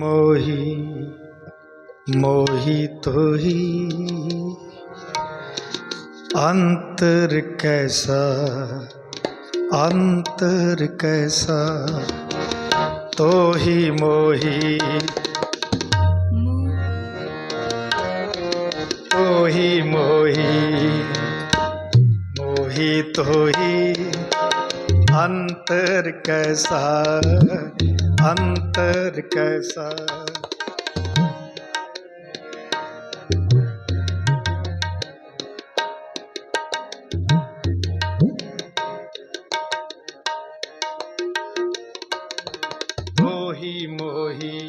ਮੋਹੀ ਮੋਹੀ ਤੋਹੀ। ਅੰਤਰ ਕੈਸਾ ਅੰਤਰ ਕੈਸਾ। ਤੋਹੀ ਮੋਹੀ। ਤੋਹੀ ਮੋਹੀ। ਮੋਹੀ ਤੋਹੀ। अंतर कैसा अंतर कैसा मोही मोही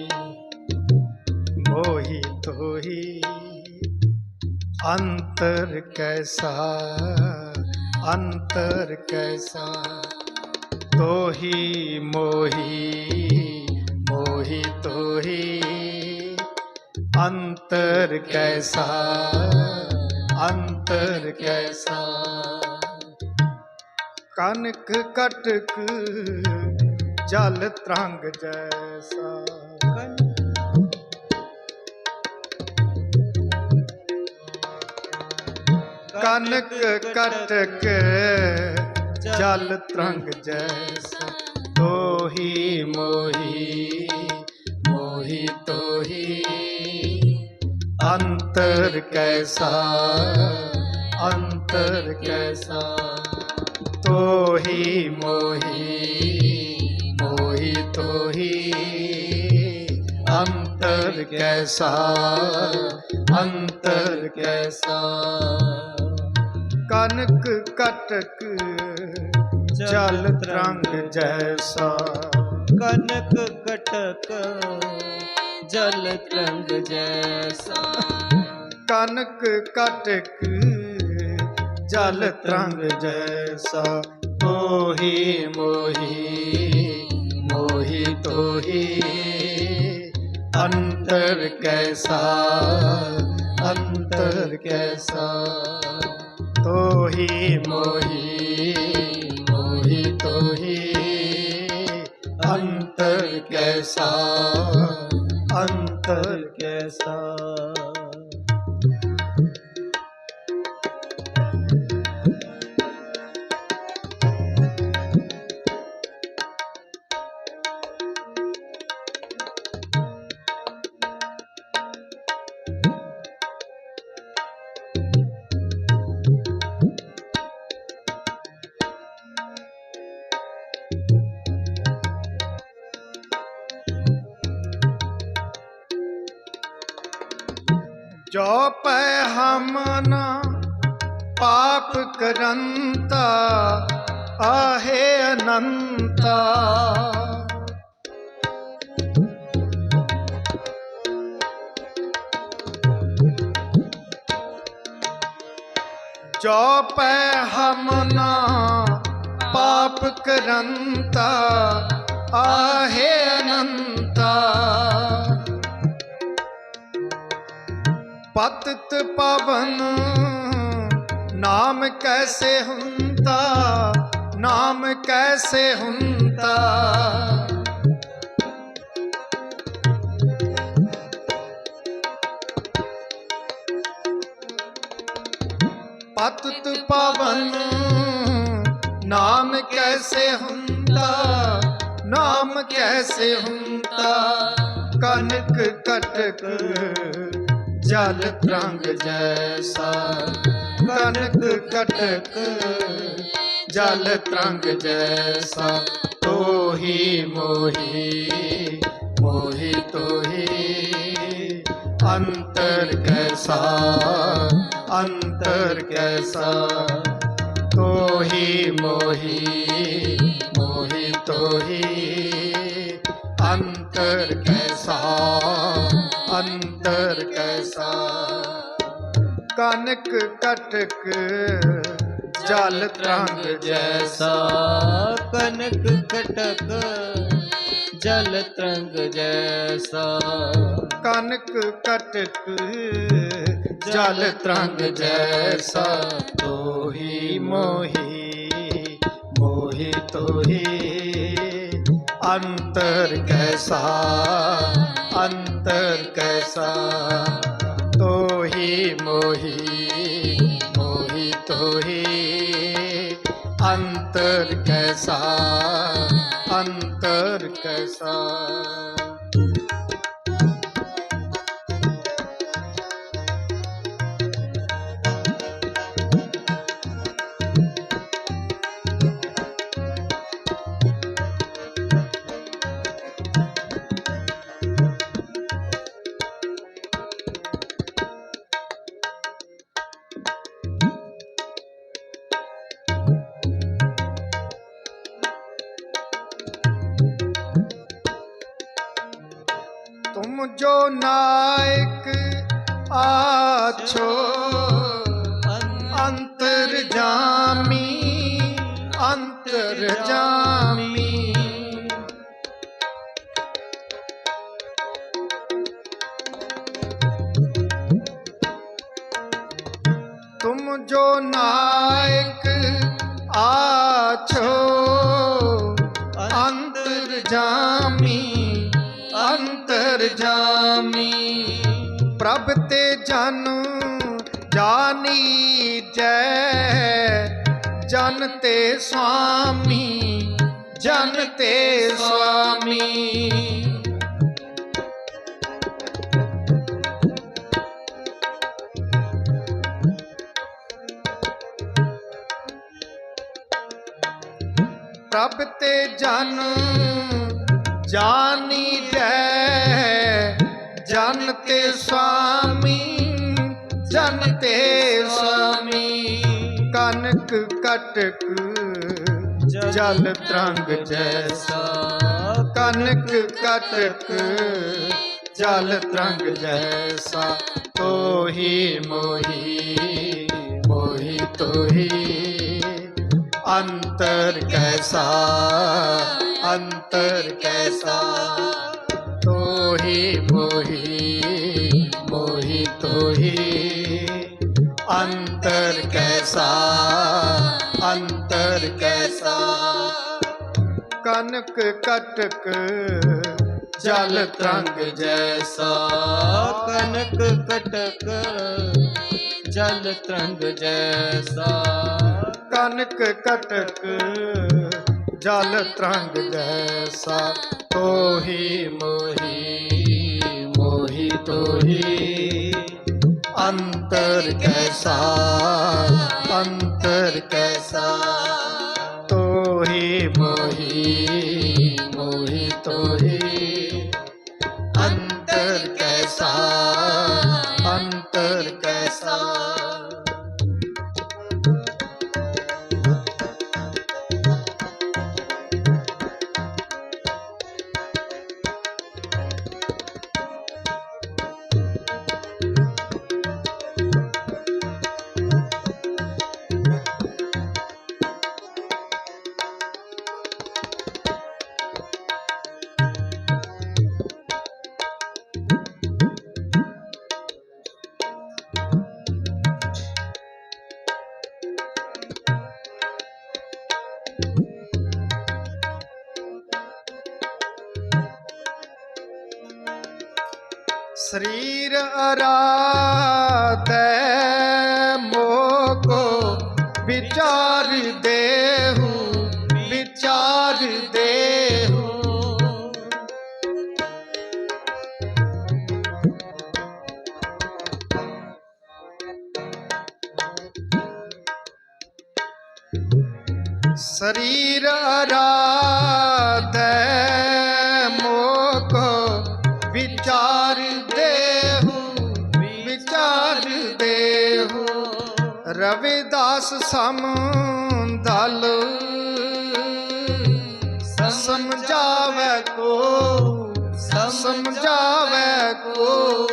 मोही तो ही अंतर कैसा अंतर कैसा ਤੋਹੀ ਮੋਹੀ ਮੋਹੀ ਤੋਹੀ। ਅੰਤਰ ਕੈਸਾ ਅੰਤਰ ਕੈਸਾ। ਕਨਕ ਕਟਕ, ਜਲ ਤਰੰਗ ਜੈਸਾ। ਕਨਕ ਕਟਕ ਜਲ ਤਰੰਗ ਜੈਸਾ ਤੋਹੀ ਮੋਹੀ ਮੋਹੀ ਤੋਹੀ। ਅੰਤਰ ਕੈਸਾ ਅੰਤਰ ਕੈਸਾ? ਤੋਹੀ ਮੋਹੀ ਮੋਹੀ ਤੋਹੀ। ਅੰਤਰ ਕੈਸਾ ਅੰਤਰ ਕੈਸਾ? ਕਨਕ ਕਟਕ ਜਲ ਤਰੰਗ ਜੈਸਾ। ਕਨਕ ਕਟਕ ਜਲ ਤਰੰਗ ਜੈਸਾ। ਕਨਕ ਕਟਕ ਜਲ ਤਰੰਗ ਜੈਸਾ। ਮੋਹੀ ਮੋਹੀ ਮੋਹੀ ਤੋਹੀ ਅੰਤਰ ਕੈਸਾ ਅੰਤਰ ਕੈਸਾ। ਤੋਹੀ ਮੋਹੀ अंतर कैसा अंतर कैसा ਜੋ ਪੈ ਹਮਨਾ ਪਾਪ ਕਰੰਤਾ ਆਹੇ ਅਨੰਤਾ। ਜੋ ਪੈ ਹਮਨਾ ਪਾਪ ਕਰੰਤਾ ਆਹੇ ਅਨੰਤਾ। ਪਤਤ ਪਵਨ, ਨਾਮ ਕੈਸੇ ਹੁੰਦਾ, ਨਾਮ ਕੈਸੇ ਹੁੰਦਾ? ਪਤਤ ਪਵਨ, ਨਾਮ ਕੈਸੇ ਹੁੰਦਾ, ਨਾਮ ਕੈਸੇ ਹੁੰਦਾ? ਕਨਕ ਕਟਕ ਜਲ ਤਰੰਗ ਜੈਸਾ ਕਨਕ ਕਟਕ, ਜਲ ਤਰੰਗ ਜੈਸਾ। ਤੋਹੀ ਮੋਹੀ ਮੋਹੀ ਤੋਹੀ, ਅੰਤਰ ਕੈਸਾ ਅੰਤਰ ਕੈਸਾ। ਤੋਹੀ ਮੋਹੀ ਮੋਹੀ ਤੋਹੀ, ਅੰਤਰ ਕੈਸਾ। ਅੰਤਰ ਕੈਸਾ? ਕਨਕ ਕਟਕ ਜਲ ਤਰੰਗ ਜੈਸਾ। ਕਨਕ ਕਟਕ ਜਲ ਤਰੰਗ ਜੈਸਾ। ਕਨਕ ਕਟਕ ਜਲ ਤਰੰਗ ਜੈਸਾ। ਤੋਹੀ ਮੋਹੀ ਮੋਹੀ ਤੋਹੀ अंतर कैसा अंतर कैसा तो ही मोही मोही तो ही अंतर कैसा अंतर कैसा ਜੋ ਨਾਇਕ ਆਛੋ ਅੰਤਰ ਜਾਮੀ ਅੰਤਰ ਜਾਮੀ। ਤੁਮ ਜੋ ਨਾਇਕ ਆਛੋ ਅੰਤਰ ਜਾਮੀ। ਪ੍ਰਭ ਤੇ ਜਨ, ਜਾਨੀ ਜੈ। ਜਨ ਤੇ ਸੁਆਮੀ ਜਨ ਤੇ ਸੁਆਮੀ ਪ੍ਰਭ ਤੇ ਜਨ, ਜਾਨੀ ਜਨ ਤੇ ਸੁਆਮੀ ਜਨ ਤੇ ਸੁਆਮੀ ਕਨਕ ਕਟਕ, ਜਲ ਤਰੰਗ ਜੈਸਾ। ਕਨਕ ਕਟਕ, ਜਲ ਤਰੰਗ ਜੈਸਾ। ਤੋਹੀ ਮੋਹੀ ਮੋਹੀ ਤੋਹੀ। ਅੰਤਰ ਕੈਸਾ ਅੰਤਰ ਕੈਸਾ। ਤੋਹੀ ਮੋਹੀ ਅੰਤਰ ਕੈਸਾ ਅੰਤਰ ਕੈਸਾ। ਕਨਕ ਕਟਕ ਜਲ ਤਰੰਗ ਜੈਸਾ। ਕਨਕ ਕਟਕ ਜਲ ਤਰੰਗ ਜੈਸਾ। ਕਨਕ ਕਟਕ ਜਲ ਤਰੰਗ ਜੈਸਾ। ਤੋਹੀ ਮੋਹੀ ਮੋਹੀ ਤੋਹੀ। ਅੰਤਰ ਕੈਸਾ ਅੰਤਰ ਕੈਸਾ? ਤੋਹੀ ਮੋਹੀ ਮੋਹੀ ਤੋਹੀ। ਅਰਾਧੈ ਮੋਕੋ ਵਿਚਾਰ ਦੇ ਰਵਿਦਾਸ ਸਮ ਦਲ। ਸਮਝਾਵੇ ਕੋ ਸਮਝਾਵੇ ਕੋ।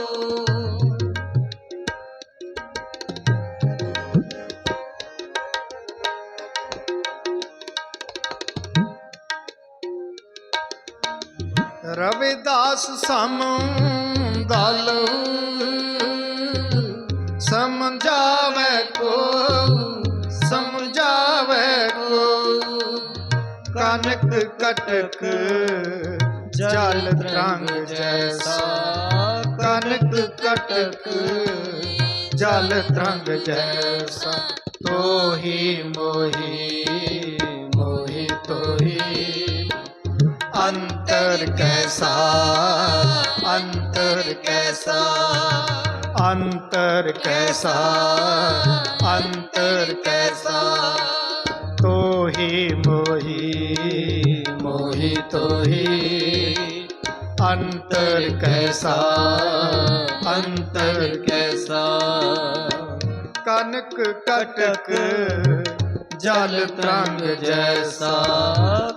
ਰਵਿਦਾਸ ਸਮ ਦਲ। ਕਨਕ ਕਟਕ, ਜਲ ਤਰੰਗ ਜੈਸਾ। ਕਨਕ ਕਟਕ, ਜਲ ਤਰੰਗ ਜੈਸਾ। ਤੋਹੀ ਮੋਹੀ ਮੋਹੀ ਤੋਹੀ। ਅੰਤਰ ਕੈਸਾ ਅੰਤਰ ਕੈਸਾ। ਅੰਤਰ ਕੈਸਾ ਅੰਤਰ ਕੈਸਾ। ਤੋਹੀ ਮੋਹੀ। ਮੋਹੀ ਤੋਹੀ। ਅੰਤਰ ਕੈਸਾ ਅੰਤਰ ਕੈਸਾ। ਕਨਕ ਕਟਕ, ਜਲ ਤਰੰਗ ਜੈਸਾ।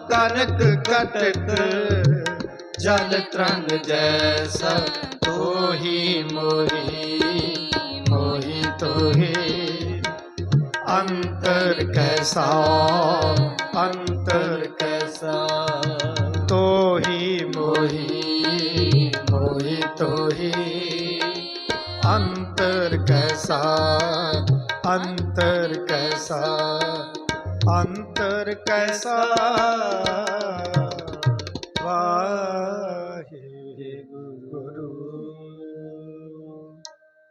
ਕਨਕ ਕਟਕ, ਜਲ ਤਰੰਗ ਜੈਸਾ। ਤੋਹੀ ਮੋਹੀ। ਅੰਤਰ ਕੈਸਾ ਅੰਤਰ ਕੈਸਾ ਤੋਹੀ ਮੋਹੀ ਮੋਹੀ ਤੋਹੀ। ਅੰਤਰ ਕੈਸਾ ਅੰਤਰ ਕੈਸਾ ਅੰਤਰ ਕੈਸਾ ਵਾਹ।